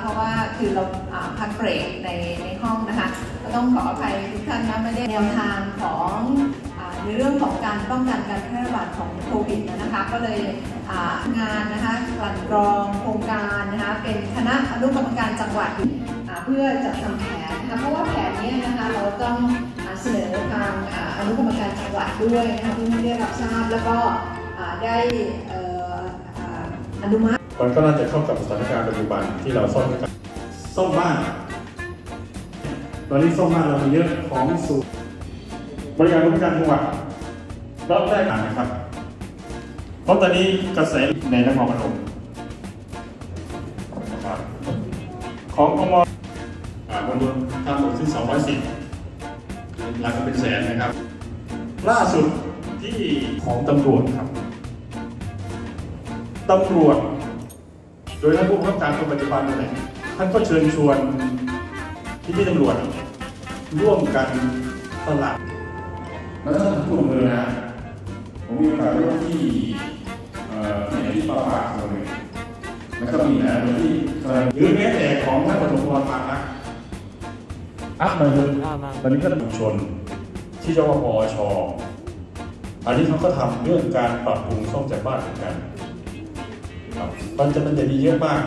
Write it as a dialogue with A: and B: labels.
A: เพราะว่าคือเราพักเบรกในในห้องนะคะก็ต้องขออภัยทุกท่านนะไม่ได้แนวทางของในเรื่องของการป้องกันการแพร่ระบาดของโควิดนะคะก็เลยงานนะคะกลั่นกรองโครงการนะคะเป็นคณะอนุกรรมการจังหวัดเพื่อจัดทำแผนนะคะเพราะว่าแผนเนี้นะคะเราต้องเสนอทางอนุกรรมการจังหวัดด้วยนะคะเพื่อให้ได้รับทราบแล้วก็ได้ อนุมัติ
B: มันก็น่าจะเข้ากับสถานการณ์ปัจจุบันที่เราซ่อมกันซ่อมบ้านตอนนี้ซ่อมบ้านเรามีเยอะของสูตรบริการราชการจังหวัดรอบแรกนะครับ เพราะตอนนี้กระแสในนครพนมนะครับของกมอ่าบนบนทางหลวงที่210หลักเป็นแสนนะครับ ล่าสุดที่ของตำรวจครับ ตำรวจ โดยท่านผู้บังคับการคนปัจจุบันนั่นแหละท่านก็เชิญชวนที่ที่ตำรวจ ร่วมกันตลาดแล้วท่านผู้อำเภอนะผมมีโอกาสร่วมที่เอ่อที่ไหนที่ปราปากคนหนึ่งแล้วก็มีนะที่เอ่อหรือแม้แต่ของท่านปฐมพรมานะอัพมาเลยตอนนี้ก็ชุมชนที่เจ้าว่าปอชอันนี้เขาก็ทำเรื่องการปรับปรุงซ่อมแซมบ้านเหมือนกัน ครับมันจะมันจะมีเยอะมาก